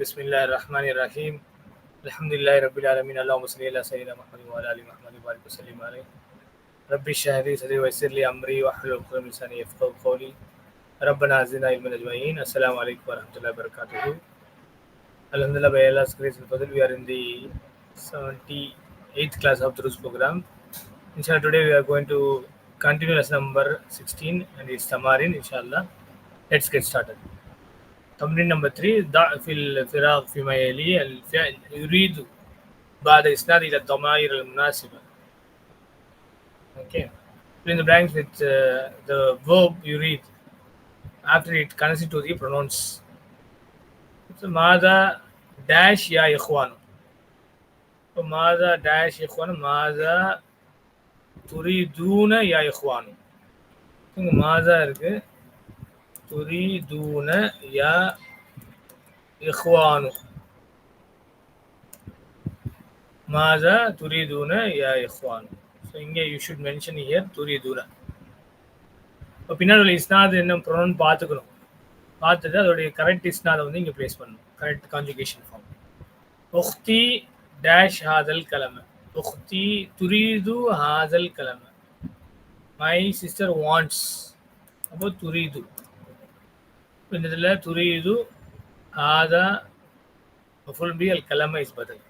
बिस्मिल्लाहिर्रहमानिर्रहीम अल्हम्दुलिल्लाहि रब्बिल आलमीन अल्लाहुम्मा सल्लि अला सय्यिदिना मुहम्मदिन व अला आलि मुहम्मद व बारिक वसल्लिम अलैहि रब्बि शरह ली सदरी व यस्सिर ली अमरी व हलुल उक़दतम मिन लिसानी यफ्क़हू क़ौली रब्बना ज़िदना इल्मन अजमईन अस्सलामु अलैकुम व Alhamdulillah by Allah's grace and fadl we are in the 78th class of the program. Inshallah today we are going to continue lesson number 16 and it's Tamarin Inshallah. Let's get started. تمرين number 3 ضع في الفراغ فيما يلي الفعل يريد بعد إسناد إلى الضمائر المناسبة. Okay. Fill in the blanks with uh, the verb يريد after it connects it to the pronouns. So, ماذا dash يا إخوان ماذا dash يا إخوان ماذا تريدون يا إخوان இங்க மாதா இருக்கு துரிதூன யா இஹ்வானு மாதா துரிதூன யா இஹ்வானு so இங்கே you should mention here துரிதூன இப்போ பின்னாடி உள்ள இஸ்னாத் என்ன ப்ரொனவுன் பார்த்துக்கணும். பார்த்துட்டு அதோடைய கரெக்ட் இஸ்னாதை வந்து இங்கே ப்ளேஸ் பண்ணணும். கரெக்ட் கான்ஜுகேஷன் ஃபார்ம் உக்தி டேஷ் ஹாதல் கலமை. உக்தி துரிது ஹாதல் கலமை. மை சிஸ்டர் வாண்ட்ஸ் அப்போ துரிது. இந்த இதில் துரிது ஹாதா மஃபுல் பி அல் கலமை இஸ் பதில்.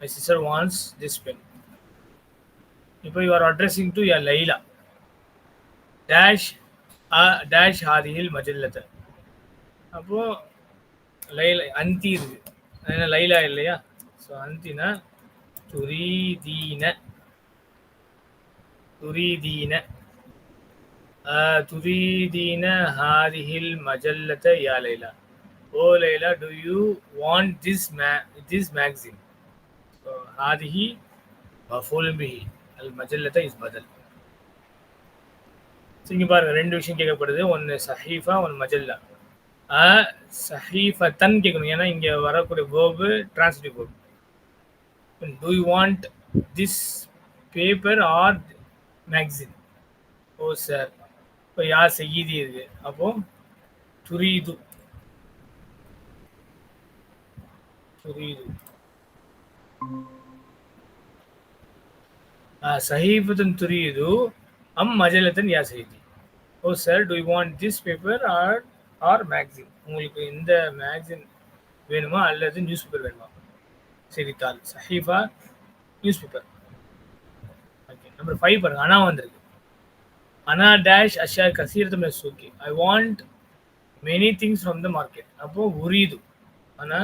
My sister wants this pen இப்போ யூ ஆர் அட்ரஸிங் டு யா லைலா டேஷ் டேஷ் ஹாதியில் மஜல்லத்தை அப்போ லைலா அந்தி இருக்கு. என்ன லைலா இல்லையா? ஸோ அந்தினா துரீதீன. துரீதீன. துரீதீன ஹாரிஹில் மஜல்லத யா Laila O Laila do you want this may this மேக்சின் ஹாரிஹி ஹாதிஹி மஃபூல் பிஹி அல் மஜல்லத இஸ் பதல் இங்க பாருங்க ரெண்டு விஷயம் கேட்கப்படுது. ஒன்று சஹீஃபா ஒன்று மஜல்லா. சஹீஃபத்தன் கேட்கணும். ஏன்னா இங்கே வரக்கூடிய verb translate verb do you want this paper or magazine O sir இப்போ யார் செய்தி இருக்கு அப்போ துரீது. துரீது. சஹீபத்தன் துரீது. அம் மஜலத்தன் யா செய்தி O sir do want this paper or or magazine உங்களுக்கு இந்த மேக்சின் வேணுமா அல்லது நியூஸ் பேப்பர் வேணுமா? செய்தித்தாள். சஹீஃபா newspaper okay number five பாருங்க. அனா வந்திருக்கு அனா டேஷ் அஷா கசீரத்து சூக்கி I want many things from the market அப்போ உரீது அனா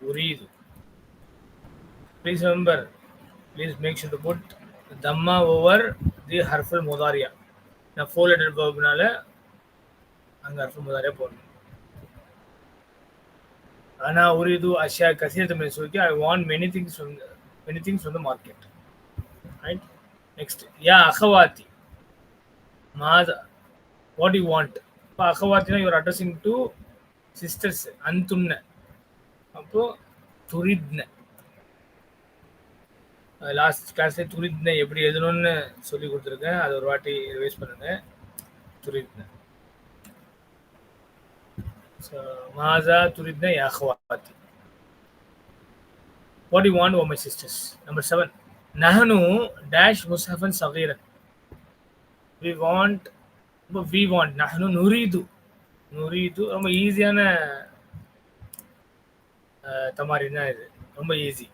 உரீது please remember please make sure to put Dhamma over the ஹர்ஃபுல் முதாரியா நான் ஃபோர் லெட்டர் பர்ப்னால அங்கே ஹர்ஃபுல் முதாரியா போடணும் ஆனா ஒரு இது அஷியா கசீரத்து மேலே சொல்லி I want many things many things from the market right next யா அகவாத்தி மாதா வாட் யூ வாண்ட் இப்போ அகவாத்தினா யுவர் அட்ரஸிங் டு சிஸ்டர்ஸ் அந்துன்ன அப்போ துரித்ன லாஸ்ட் கிளாஸ்ல துரித்ன எப்படி எழுதணும்னு சொல்லி கொடுத்துருக்கேன் அது ஒரு வாட்டி ரிவைஸ் பண்ணுங்க துரித்ன மாதா துரித்ன யாஹ்வாத்தி what you want O my sisters number seven நஹனு dash dash Mushafan Sagiran. We want, we want நஹனு Nuridu. நுரிது ரொம்ப ஈஸியான தமாரி தான் இது. ரொம்ப ஈஸி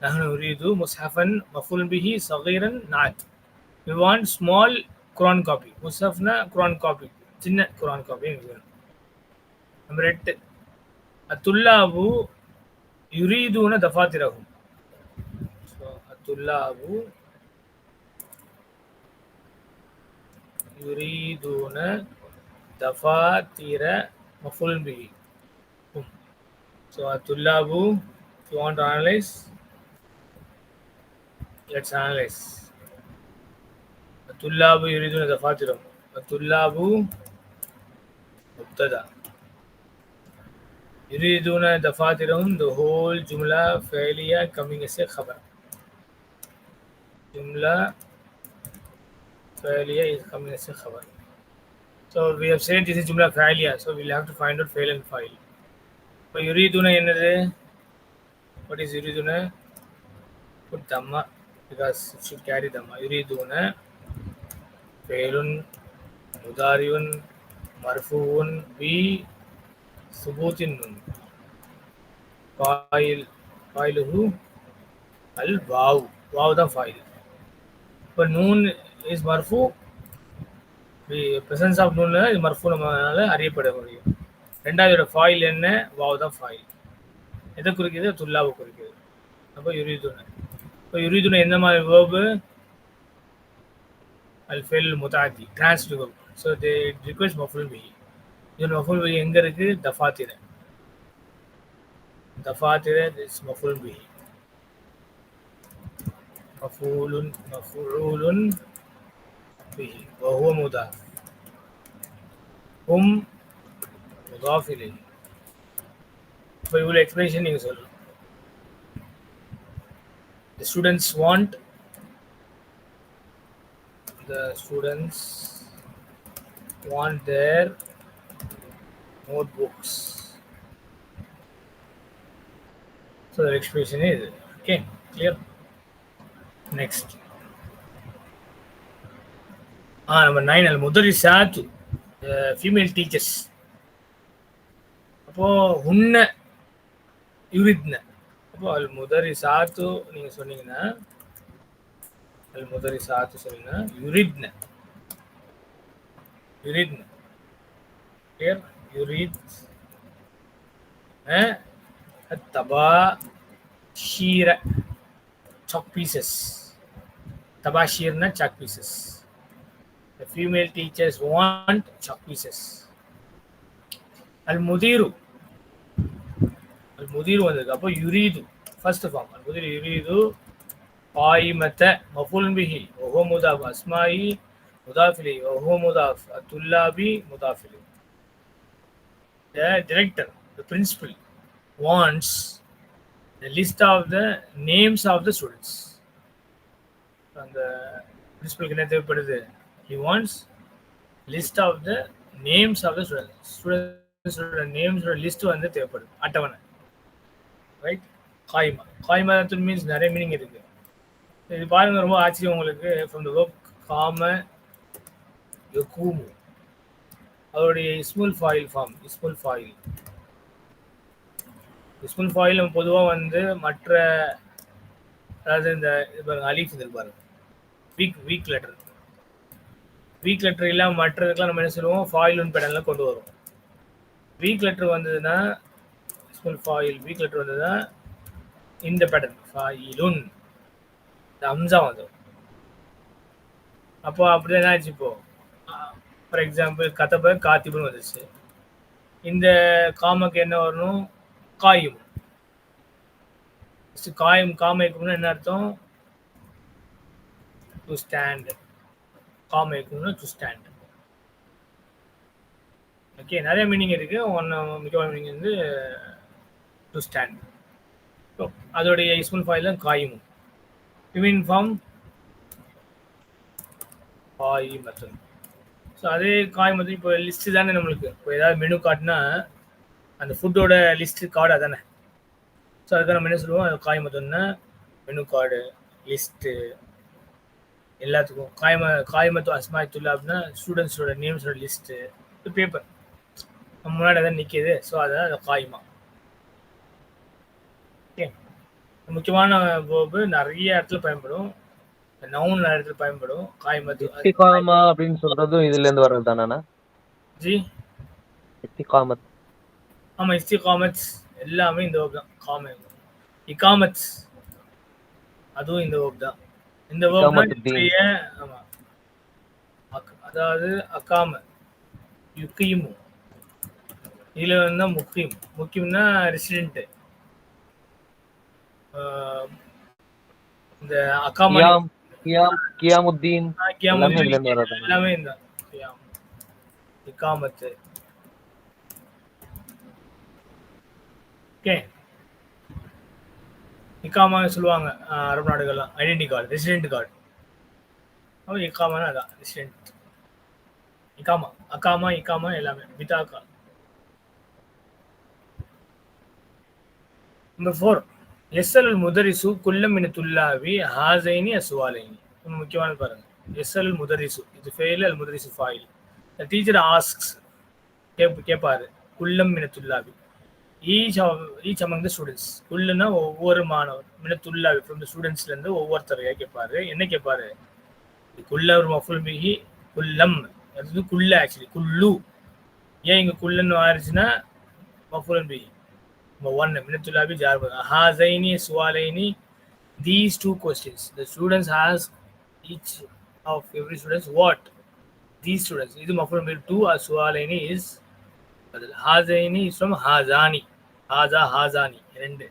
நஹனு நுரிது முஸ்ஹஃபன் மஃபுல் பிஹி சகீரன் Nath we want small Quran copy முஸ்ஹஃப்னா Quran copy சின்ன குரான் காப்பி எங்களுக்கு வேணும். நம்பர் எட்டு அத்துல்லாபு யுரீதுன தஃபாத்திராகும் துல்லாவு யுரீதூன தஃபாத்திர மஃபுல் பிஹி so துல்லாபு. You want analyse let's analyse துல்லாபு யுரீதுன தஃபாத்திரம் துல்லாபு முப்ததா. யுரீதுன தஃபாத்திரம் த ஹோல் ஜும்லா ஃபெயிலியா coming as a Jumla failure is coming as a khabar. So we have said this is Jumla failure. So we'll have to find out fail and file. So Yuriduna Yenade. What is Yuriduna? Put Dhamma because it should carry Dhamma. Yuriduna failun mudariyun marfuun bi subutin nun. File. File who? Al Wow. Wow the file. இப்போ நூன் is மர்ஃபூ. Presence of நூன் இது மர்ஃபூ நம்மளால அறியப்பட முடியும். ரெண்டாவதோட ஃபாயில் என்ன? வாவ் தான் ஃபாயில் எதை குறிக்குது? துல்லாவை குறிக்குது. அப்போ யுரிதுனை. இப்போ யுரிதுனை எந்த மாதிரி வேர்பு அல் ஃபெல் முதாதி டிரான்ஸ்டிவ் ஸோ தே ரிக்வெஸ்ட் மஃபுல் பி இதன் மஃபுல் பி எங்கே இருக்குது தஃபாத்திர. தஃபாத்திர திஸ் மஃபுல் பி مفعول مفعول به وهو مضاف هم مضاف إليه இப்போ இவ்வளோ எக்ஸ்பிளேஷன் நீங்கள் சொல்லணும் the students want the students want their notebooks so the expression is okay clear next. ah number 9 al mudarrisat uh, female teachers. அப்போ உன்ன யுரித்ன. அப்போ அல் முதரி சாத்து நீங்க சொன்னீங்கன்னா அல் முதரி சாத்து சொன்னீங்கன்னா யுரித்ன. யுரித்ன. கிளியர் யுரித். தபா ஷீர. Chalk pieces Tabashirna chalk pieces. The female teachers want chalk pieces. Al Mudiru. Al Mudiru வந்ததுக்கு அப்போ யுரீது ஃபர்ஸ்ட் ஃபார்ம் அல் முதிர் யுரீது பாயிமத்த மஃபுல் பிஹி ஒஹோ முதாஃப் அஸ்மாயி முதாஃபிலி ஒஹோ முதாஃப் அத்துல்லாபி முதாஃபிலி The director, the principal, wants the list of the names of the students. அந்த பிரின்சிபலுக்கு என்ன தேவைப்படுது? He wants list of the names of the student ஸ்டூடெண்ட்ஸோட நேம்ஸோட லிஸ்ட் வந்து தேவைப்படுது அட்டவணை. ரைட் காய்மா. காய்மாத்துல் மீன்ஸ் நிறைய மீனிங் இருக்கு. இது பாருங்க ரொம்ப ஆச்சரியம் உங்களுக்கு. ஃப்ரம் த ஒர்க் காம யக்கூமு அவருடைய இஸ்முல் ஃபாயில் ஃபார்ம் இஸ்முல் ஃபாயில் இஸ்முல் ஃபாயில் பொதுவாக வந்து மற்ற அதாவது இந்த இப்போ அலீஃப் இருப்பாரு weak weak letter weak letter இல்லாமல் மற்றதுக்கெல்லாம் நம்ம என்ன சொல்லுவோம்? ஃபாயில் உன் பேடலில் கொண்டு வரும் வீக் லெட்டர் வந்ததுன்னா இஸ்முல் ஃபாயில் வீக் லெட்டர் வந்ததுன்னா இந்த பேட்டர்ன் ஃபாயிலுன் இந்த அம்சா வந்துடும் அப்போ அப்படிதான் என்ன ஆச்சு இப்போ? ஃபார் எக்ஸாம்பிள் கதப காத்திபுன்னு வந்துச்சு இந்த காமக்கு என்ன வரணும்? காயும். காயும் காமயக்கும்னு என்ன அர்த்தம்? டு ஸ்டாண்ட் காமயக்கும்னு டு ஸ்டாண்ட் ஓகே நிறைய மீனிங் இருக்குது ஒன்று முக்கியமான மீனிங் வந்து டு ஸ்டாண்ட் ஸோ அதோடைய யூஸ்ஃபுல் ஃபாயில் தான் காயும். யூமின் ஃபார்ம் காய் மெத்தட் ஸோ அதே காய் மெத்தட் இப்போ லிஸ்ட்டு தானே நம்மளுக்கு. இப்போ ஏதாவது மெனு காட்டினா அந்த ஃபுட்டோட லிஸ்ட்டு கார்டு அதானே. ஸோ அதுக்கு நம்ம என்ன சொல்லுவோம்? காய் மெத்தட்னா மெனு கார்டு லிஸ்ட்டு எல்லாத்துக்கும். காய்ம காய்மத்து அஸ்மாயத்துல்லா அப்படின்னா ஸ்டூடெண்ட்ஸோட நேம்ஸோட லிஸ்ட்டு பேப்பர் முன்னாடி அதான் நிற்கிது ஸோ அதான் அந்த காய்மா. ஓகே முக்கியமான வேர்பு நிறைய இடத்துல பயன்படும். நவுன் நிறைய இடத்துல பயன்படும். காய்மத்து இஸ்திகாமா அப்படின்னு சொல்றதும் இதுல இருந்து வர்றது தானே ஜி? இஸ்திகாமத் ஆமா இஸ்திகாமத் எல்லாமே இந்த வேர்ப் தான். காம இகாமத். அதுவும் இந்த வேர்ப் தான். இந்த அதாவது அகாம யுக்கியமு இதுல வந்து முக்கியம் முக்கியம்னா ரெசிடென்ட் இந்த அகாமா கியாம் கியாம் கியாமுத்தீன். கியாமு எல்லாமே இந்த கியாம் இகாமத்து ஓகே. இக்காமா சொல்லுவாங்க அஹ், அரபு நாடுகள்லாம். ஐடென்டி கார்டு ரெசிடென்ட் கார்டு அப்புறம் இக்காமானா அதான் ரெசிடென்ட் இகாமா அகாமா இகாமா எல்லாமே பிதாக்கா நம்பர் ஃபோர் எஸ்எல் முதரிசு குல்லம் மின துல்லாவி ஹாசைனி அசுவாலைனி. ரொம்ப முக்கியமான பாருங்க. எஸ்எல் முதரிசு இது ஃபெயில் அல் முதரிசு ஃபாயில் டீச்சர் ஆஸ்க்ஸ் கேப் கேட்பாரு குல்லம் மின துல்லாவி each each among the students குல்லுன்னா ஒவ்வொரு மாணவர். மின ஃப்ரம் த ஸ்டூடெண்ட்ஸ்லேருந்து ஒவ்வொருத்தரையா கேட்பாரு என்ன கேட்பாரு குல்ல ஒரு மஃபுல் மிகி குல்லம் அது குள்ள குல்ல ஆக்சுவலி குல்லு ஏன் இங்க குல்லன்னு ஆயிடுச்சுன்னா மஃபுல் மிகி. ஒன்னு minute ஜார்பத் ஹாசைனி சுவாலைனி these two questions the students has each of every students what the students இது மஃபுல் மிகி டூ சுவாலைனி இஸ் ஹாசைனி இஸ் ஃப்ரம் ஹாசானி ஹாசா ஹாசானி ரெண்டு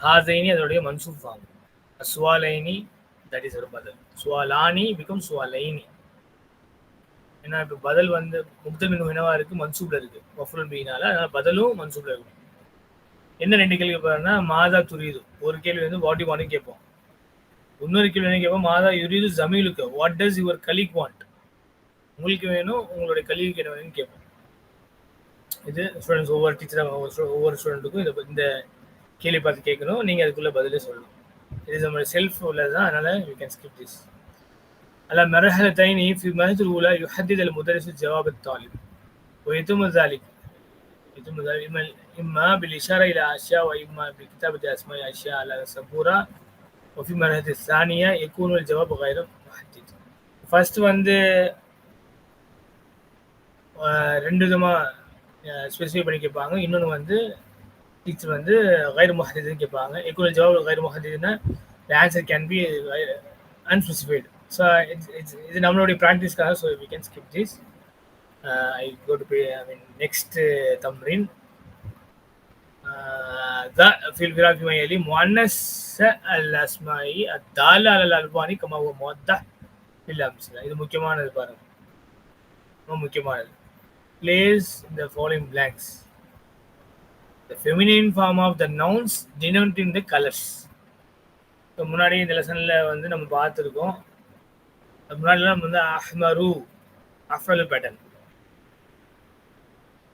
ஹாசைனி அதோடைய மன்சூப் ஃபார்ம் சுவாலைனி தட் இஸ் ஒரு பதில். சுவாலானி பிகம் சுவாலைனி. ஏன்னா இப்போ பதில் வந்து முக்தமின் என்னவா இருக்கு மன்சூப்ல இருக்கு. மஃபுல் பீனால அதனால பதிலும் மன்சூப்ல இருக்கும் என்ன ரெண்டு கேள்வி கேட்பாருன்னா மாதா துரியுது ஒரு கேள்வி வந்து வாட் யூ வாண்ட் கேட்போம். இன்னொரு கேள்வி என்ன கேட்போம் மாதா யுரியுது ஜமீலுக்கு. What does your colleague want உங்களுக்கு வேணும் உங்களுடைய கலிக்கு என்ன வேணும்னு கேட்போம். இது ஸ்டூடெண்ட்ஸ் ஒவ்வொரு டீச்சராக ஒவ்வொரு ஒவ்வொரு ஸ்டூடெண்ட்டுக்கும் இதை இந்த கேள்வி பார்த்து கேட்கணும் நீங்கள் அதுக்குள்ள பதிலே சொல்லணும் இது நம்மளுடைய செல்ஃப் உள்ளது தான் அதனால you can skip this على مرحلتين في المرحلة الأولى يحدد المدرس جواب الطالب ويتم ذلك يتم ذلك إما إما بالإشارة إلى أشياء وإما بكتابة أسماء أشياء على السبورة وفي المرحلة الثانية يكون الجواب غير محدد first வந்து ரெண்டு விதமாக ஸ்பெசிஃபை பண்ணி கேட்பாங்க இன்னொன்று வந்து டீச்சர் வந்து கைர் முஹதிதுன்னு கேட்பாங்க எக்குவல் ஜவாப் கைர் முஹதிதுன்னா the answer can be unspecified so இது நம்மளுடைய ப்ராக்டிஸ்க்காக so we can skip this I go to I mean next தம்ரின் ذا في الفراق فيما يلي مؤنث الأسماء الدالة على الألباني كما هو موضح في الأمثلة இது முக்கியமானது பாருங்க ரொம்ப முக்கியமானது Plays the following blanks. The feminine form of the nouns denoting the colors. இப்போ முன்னாடி இந்த லெசனில் வந்து நம்ம பார்த்துருக்கோம். முன்னாடிலாம் நம்ம வந்து அஹ்மரு அஃப்ரல் பேட்டர்ன்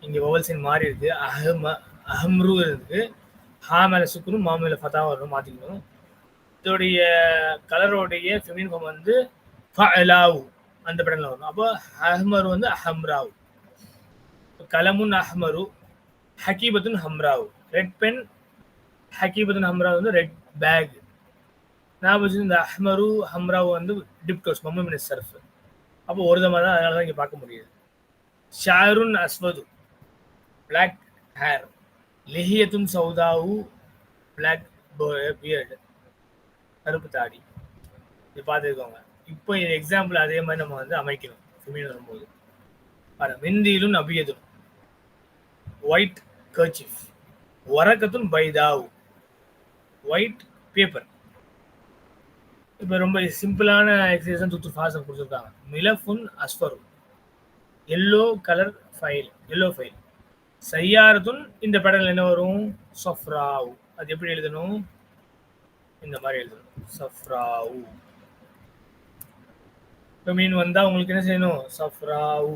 இங்கே ஓவல்சின் மாறி இருக்கு. அஹம அஹம்ரு இருக்கு. ஹா மேல சுக்குரும் மா மேல ஃபதா வரணும் மாற்றிக்கணும் இதோடைய கலரோடைய ஃபெமின் ஃபார்ம் வந்து ஃபலாவு அந்த பேட்டர்னில் வரும். அப்போ அஹ்மரு வந்து அஹம்ராவு. கலமுன் அஹ்மரு ஹக்கீபத்துன் ஹம்ராவு. ரெட் பென் ஹக்கீபத்துன் ஹம்ராவ் வந்து ரெட் பேக் நான் வச்சு இந்த அஹ்மரு ஹம்ராவ் வந்து டிப்டோஸ் மம்மி மினிஸ் சர்ஃப். அப்போ ஒரு தமாக தான் அதனால தான் இங்கே பார்க்க முடியுது. ஷாருன் அஸ்வது பிளாக் ஹேர் லெஹியத்துன் சௌதாவு பிளாக் பியர்டு கருப்பு தாடி. இது பார்த்துருக்கோங்க இப்போ இது எக்ஸாம்பிள் அதே மாதிரி நம்ம வந்து அமைக்கணும். ஃபெமின் வரும்போது. பாரு மிந்தியிலும் அபியதும் ஒயிட் கர்ச்சிஃப் வரக்கத்துன் பைதாவ் ஒயிட் பேப்பர் இப்போ ரொம்ப சிம்பிளான எக்ஸசைஸ் தூத்து ஃபாஸ்ட் கொடுத்துருக்காங்க. மிலஃபுன் அஸ்வரு yellow colour file yellow file சையாரத்துன் இந்த படங்கள் என்ன வரும்? சஃப்ராவ் அது எப்படி எழுதணும்? இந்த மாதிரி எழுதணும். சஃப்ராவு இப்போ மீன் வந்தால் உங்களுக்கு என்ன செய்யணும்? சஃப்ராவு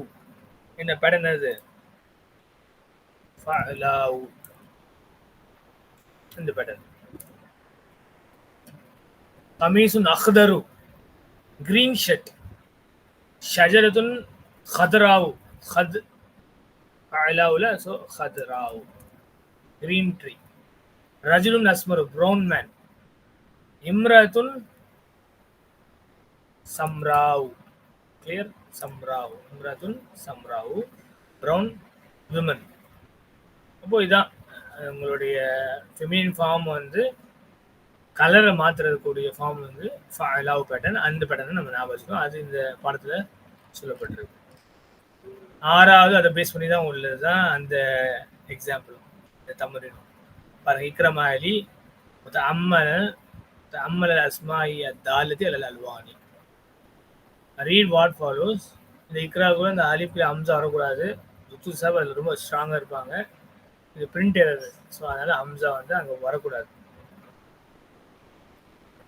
என்ன படம் என்னது ஃபலாவு இந்த பேட்டர்ன் கமீசுன் அஹ்தரு கிரீன் ஷர்ட் ஷஜரத்துன் ஹதராவு ஹத் அலாவுல ஸோ ஹதராவு கிரீன் ட்ரீ ரஜுலுன் அஸ்மரு ப்ரௌன் மேன் இம்ரத்துன் சம்ராவு கிளியர் சம்ராவு இம்ரத்துன் சம்ராவு ப்ரௌன் விமன் அப்போ இதான் உங்களுடைய ஃபெமினின் ஃபார்ம் வந்து கலரை மாற்றுறதுக்கூடிய ஃபார்ம் வந்து லவ் பேட்டர்ன் அந்த பேட்டர்ன் நம்ம ஞாபகம் வச்சுக்கோம் அது இந்த பாடத்தில் சொல்லப்பட்டிருக்கு. ஆறாவது அதை பேஸ் பண்ணி தான் உள்ளது தான் அந்த எக்ஸாம்பிள் இந்த தமிழினம் பாருங்க இக்ரமா அலி அம்மல அம்மல அஸ்மாயி தாலத்தி அல்ல அல்வானி. ரீட் வாட் ஃபாலோஸ் இந்த இக்ரா கூட இந்த அலிப்பில் அம்சம் வரக்கூடாது. ருத்து சாப் அதில் ரொம்ப ஸ்ட்ராங்காக இருப்பாங்க. இது பிரிண்ட் எரர் ஸோ அதனால் ஹம்சா வந்து அங்கே வரக்கூடாது.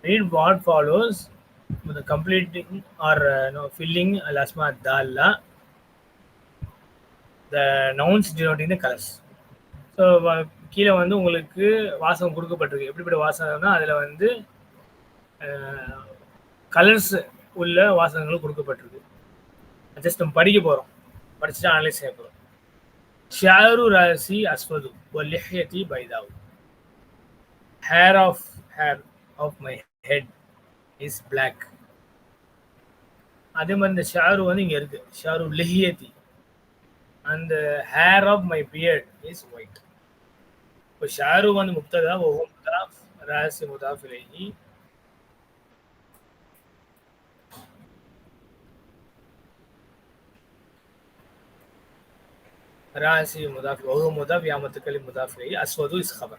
Read what follows with the completing or uh, no, filling al dalla the nouns denoting the colours so கீழே வந்து உங்களுக்கு வாசகம் கொடுக்கப்பட்டிருக்கு. எப்படிப்பட்ட வாசகம்னா அதில் வந்து கலர்ஸ் உள்ள வாசகங்கள் கொடுக்கப்பட்டிருக்கு. ஜஸ்ட் நம்ம படிக்க போகிறோம் படிச்சுட்டு அனலைஸ் செய்ய போகிறோம் ஷாரு ராசி அஸ்வது லிஹ்யதி பைதாவு hair of hair of my head is black அதே மாதிரி இந்த ஷாரு வந்து இங்கே இருக்கு. ஷாரு லிஹியதி அந்த hair of my beard is white இப்போ ஷாரு வந்து முப்ததா ஒவ்வொரு முதாஃப் ராசி முதாஃப் இலைஹி راسي مضاف وهو مضاف يا متكلم مضاف إليه أسود إس خبر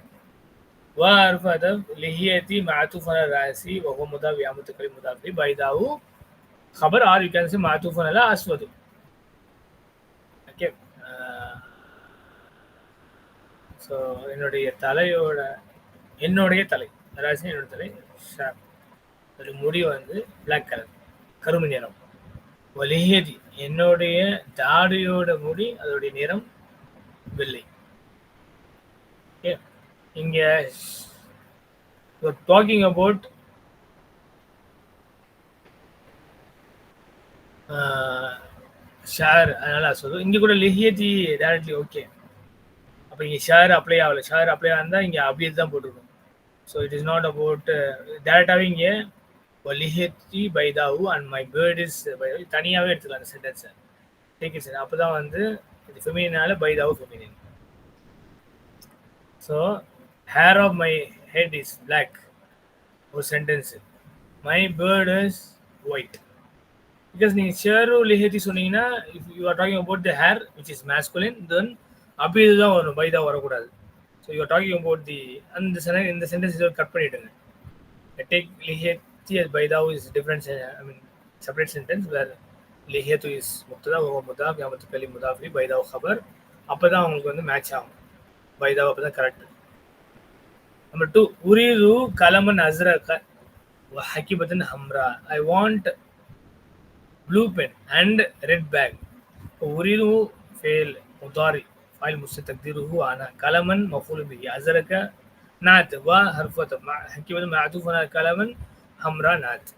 وعرف أدب لهيتي معطوف على راسي وهو مضاف يا متكلم مضاف إليه بيداو خبر or you can say معطوف على أسود okay so என்னுடைய தலையோட என்னுடைய தலை ராசி என்னோட தலை ஷாப் ஒரு முடி வந்து பிளாக் கலர் கருமை நிறம் ஒலியதி என்னுடைய தாடியோட முடி அதோடைய நிறம் வெள்ளை. இங்க டாக்கிங் அபவுட் ஷேர் அதனால சொல்லுவோம் இங்க கூட லிஹியதி டேரக்ட்லி ஓகே அப்போ இங்கே ஷேர் அப்ளை ஆகல. ஷேர் அப்ளை இருந்தால் இங்கே அப்படியே தான் போட்டிருக்கும். So it is not about டேரெக்டாகவே இங்கே ஒலிஹெத்தி பைதாவு அண்ட் மை பேர்ட் இஸ் தனியாகவே எடுத்துக்கலாம் அந்த சென்டென்ஸை டேக் இட் அப்போ தான் வந்து இது ஃபெமினால பைதாவு feminine so hair of my head is black ஒரு sentence my beard is white because நீங்கள் ஷேரு லிஹேத்தி சொன்னீங்கன்னா if you are talking about the hair which is masculine then அப்படி இதுதான் வரும் பைதா வரக்கூடாது. So you are talking about the அந்த சென இந்த சென்டென்ஸ் கட் பண்ணிவிடுங்க take yes by thou is different i mean separate sentence where லிஹேத்து இஸ் முத்ததா ஓ முதாஃப் யாமத்துக்கு அலி முதாஃபி பைதாவ் ஹபர் அப்போ தான் அவங்களுக்கு வந்து மேட்ச் ஆகும் பைதாவ் அப்போ தான் கரெக்ட் நம்பர் டூ உரிது கலமன் அஸ்ரக ஹக்கிபத்தன் Hamra I want blue pen and red bag உரிது ஃபேல் முதாரி ஃபைல் முஸ்து தக்தீருஹு ஆனா கலமன் மஃபூல் பிஹி Nat Wa வா ஹர்ஃபத் ஹக்கிபத்தன் மஅதூஃபனா கலமன் همرانات